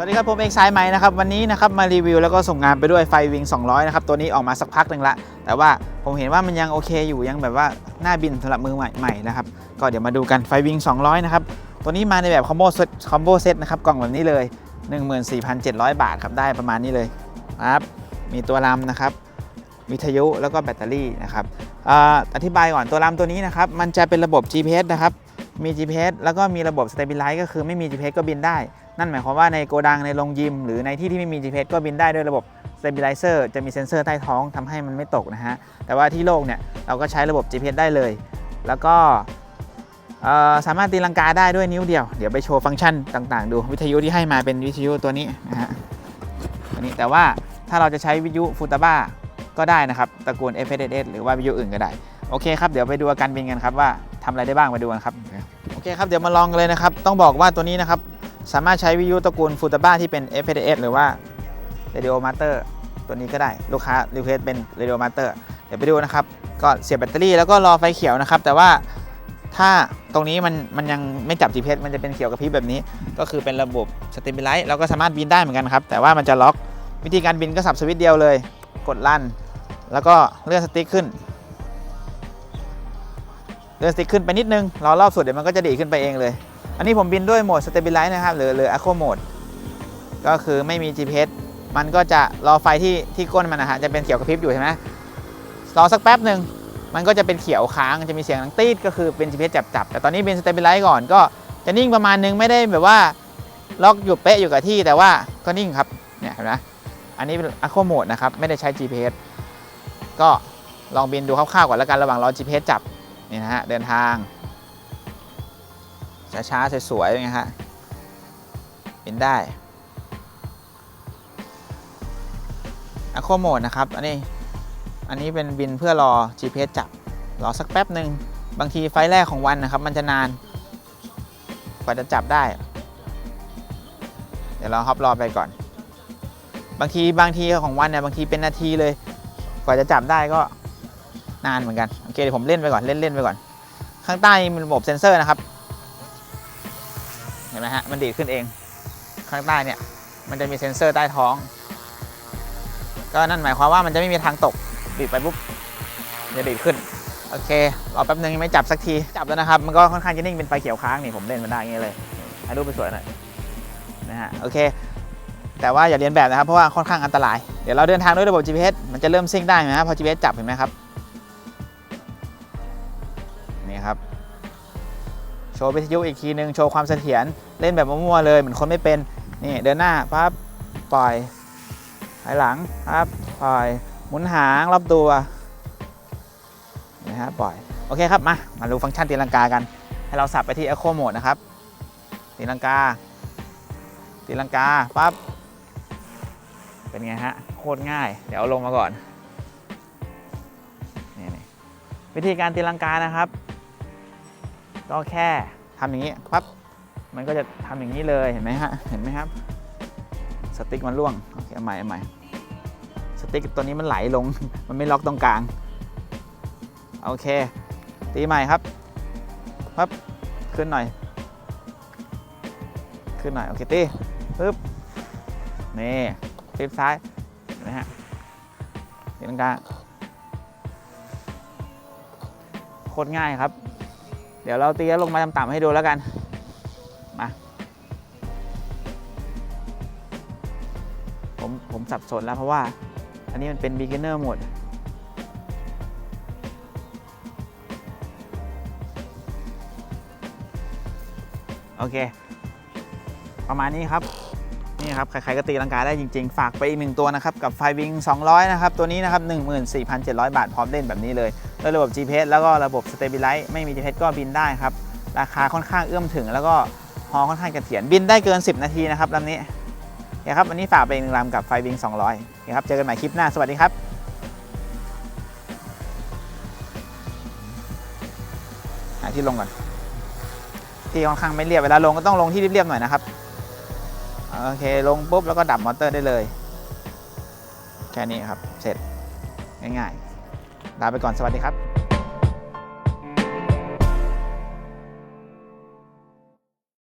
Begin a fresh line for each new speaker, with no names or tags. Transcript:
สวัสดีครับผมเอกสายใหม่นะครับวันนี้นะครับมารีวิวแล้วก็ส่งงานไปด้วยไฟวิง 200 นะครับ ตัวนี้ออกมาสักพักหนึ่งละ แต่ว่าผมเห็นว่ามันยังโอเคอยู่ยังแบบว่าหน้าบินสำหรับมือใหม่ๆนะครับ ก็เดี๋ยวมาดูกันไฟวิง 200 นะครับ ตัวนี้มาในแบบคอมโบเซตคอมโบเซตนะครับกล่องแบบนี้เลย 14,700 บาทครับได้ประมาณนี้เลยครับมีตัวลำนะครับวิทยุแล้วก็แบตเตอรี่นะครับออธิบายก่อนตัวลำตัวนี้นะครับมันจะเป็นระบบ GPS นะครับมี GPS แล้วก็มีระบบ Stabilize ก็คือไม่มี GPS ก็บินได้ นั่นหมายความว่าในโกดังในโรงยิม หรือในที่ที่ไม่มี GPS ก็บินได้ด้วยระบบ Stabilizer จะมีเซ็นเซอร์ใต้ท้องทำให้มันไม่ตกนะฮะ แต่ว่าที่โลกเนี่ยเราก็ใช้ระบบ GPS ได้เลย แล้วก็สามารถตีลังกาได้ด้วยนิ้วเดียว เดี๋ยวไปโชว์ฟังก์ชันต่างๆ ดูวิทยุที่ให้มาเป็นวิทยุตัวนี้นะฮะตัวนี้แต่ว่าถ้าเราจะใช้วิทยุฟูตาบ้าก็ได้นะครับตระกูล FSS หรือว่าวิทยุอื่นก็ได้ โอเคครับ เดี๋ยวไปดูอาการบินกันครับว่าทำอะไรได้บ้างมาดูกันครับ โอเคครับ เดี๋ยวมาลองเลยนะครับ ต้องบอกว่าตัวนี้นะครับ สามารถใช้วิทยุตระกูลฟูตาบ้าที่เป็น FSS หรือว่า Radio Master ตัวนี้ก็ได้ลูกค้ารีเควสเป็น Radio Master เดี๋ยวไปดูนะครับ ก็เสียบแบตเตอรี่แล้วก็รอไฟเขียวนะครับ แต่ว่าถ้าตรงนี้มันมันยังไม่จับ GPS มันจะเป็นเขียวกระพริบแบบนี้ ก็คือเป็นระบบ Stabilize เราก็สามารถบินได้เหมือนกันครับ แต่ว่ามันจะล็อกวิธีการบินก็สับสวิตช์เดียวเลย กดลั่น แล้วก็เลื่อนสติ๊กขึ้นเลื่อนสติ๊กขึ้นไปนิดนึงรอรอบสุดเดี๋ยวมันก็จะดีขึ้นไปเองเลย อันนี้ผมบินด้วยโหมด Stabilize นะครับ หรือหรือ Aqua Mode ก็คือไม่มี GPS มันก็จะรอไฟที่ที่ก้นมันนะฮะจะเป็นเขียวกระพริบอยู่ใช่ไหมรอสักแป๊บหนึ่งมันก็จะเป็นเขียวค้างจะมีเสียงดังตีดก็คือเป็น GPS จับจับแต่ตอนนี้บิน Stabilize ก่อนก็จะนิ่งประมาณนึงไม่ได้แบบว่าล็อกอยู่เป๊ะอยู่กับที่แต่ว่าก็นิ่งครับเนี่ยเห็นไหมอันนี้เป็น Aqua Mode นะครับไม่ได้ใช้ GPS ก็ลองบินดูคร่าวๆก่อนแล้วกันระหว่างรอ GPS จับนี่นะฮะเดินทาง ช้าๆสวยๆอย่างเงี้ยฮะบินได้อะโคโหมดนะครับ อันนี้ อันนี้เป็นบินเพื่อรอ GPS จับ รอสักแป๊บหนึ่งบางทีไฟแรกของวันนะครับ มันจะนาน กว่าจะจับได้ เดี๋ยวเราฮอปรอไปก่อน บางทีบางทีของวันเนี่ยบางทีเป็นนาทีเลย กว่าจะจับได้ก็นานเหมือนกัน โอเคเดี๋ยวผมเล่นไปก่อนเล่นเล่นไปก่อน ข้างใต้มีระบบเซ็นเซอร์นะครับ เห็นไหมฮะ มันดีดขึ้นเอง ข้างใต้เนี่ย มันจะมีเซ็นเซอร์ใต้ท้อง ก็นั่นหมายความว่ามันจะไม่มีทางตกดีดไปปุ๊บจะดีดขึ้น โอเครอแป๊บนึงยังไม่จับสักที จับแล้วนะครับ มันก็ค่อนข้างจะนิ่งเป็นไฟเขียวค้างนี่ผมเล่นมันได้อย่างนี้เลยให้รูปไปสวยหน่อยนะฮะ โอเค แต่ว่าอย่าเรียนแบบนะครับ เพราะว่าค่อนข้างอันตราย เดี๋ยวเราเดินทางด้วยระบบ GPS มันจะเริ่มซิ่งได้ไหมครับพอ GPS จับเห็นไหมครับ นี่ครับ ชว์วิทยุอีกทีนึงโชว์ความเสถียรเล่นแบบมั่วๆเลยเหมือนคนไม่เป็นนี่เดินหน้าปั๊บปล่อยถอยหลังปั๊บปล่อยหมุนหางรอบตัวนะฮะปล่อยโอเคครับมามาดูฟังก์ชันตีลังกากัน ให้เราสับไปที่ Echo Mode นะครับตีลังกาตีลังกาปั๊บเป็นไงฮะโคตรง่าย เดี๋ยวลงมาก่อนนี่นี่วิธีการตีลังกานะครับ ก็แค่ทำอย่างนี้ปั๊บมันก็จะทำอย่างนี้เลยเห็นไหมฮะเห็นไหมครับ สติ๊กมันร่วงโอเคเอาใหม่เอาใหม่สติ๊กตัวนี้มันไหลลง มันไม่ล็อกตรงกลางโอเค ตีใหม่ครับปั๊บขึ้นหน่อย ขึ้นหน่อยโอเคตีปึ๊บนี่ฟลิปซ้ายนไหมฮะตีลังกาโคตรง่ายครับ เดี๋ยวเราตีแล้วลงมาต่ำๆให้ดูแล้วกัน มา ผมผมสับสนแล้วเพราะว่า อันนี้มันเป็น beginner mode โอเค ประมาณนี้ครับ นี่ครับ ใครๆก็ตีลังกาได้จริงๆ ฝากไปอีกหนึ่งตัวนะครับ กับไฟวิง200 นะครับ ตัวนี้นะครับ 14,700 บาทพร้อมเล่นแบบนี้เลยด้วยระบบ GPS แล้วก็ระบบ Stabilize ไม่มี GPS ก็บินได้ครับ ราคาค่อนข้างเอื้อมถึง แล้วก็ฮอค่อนข้างจะเถียรบินได้เกิน 10 นาทีนะครับลำนี้โอเครับวันนี้ฝากไปอีกหนึ่งลำกับไฟวิง200โอเคครับเจอกันใหม่คลิปหน้าสวัสดีครับหาที่ลงก่อนที่ค่อนข้างไม่เรียบเวลาลงก็ต้องลงที่เรียบๆหน่อยนะครับ โอเคลงปุ๊บแล้วก็ดับมอเตอร์ได้เลย แค่นี้ครับ เสร็จง่ายๆลาไปก่อนสวัสดีครับ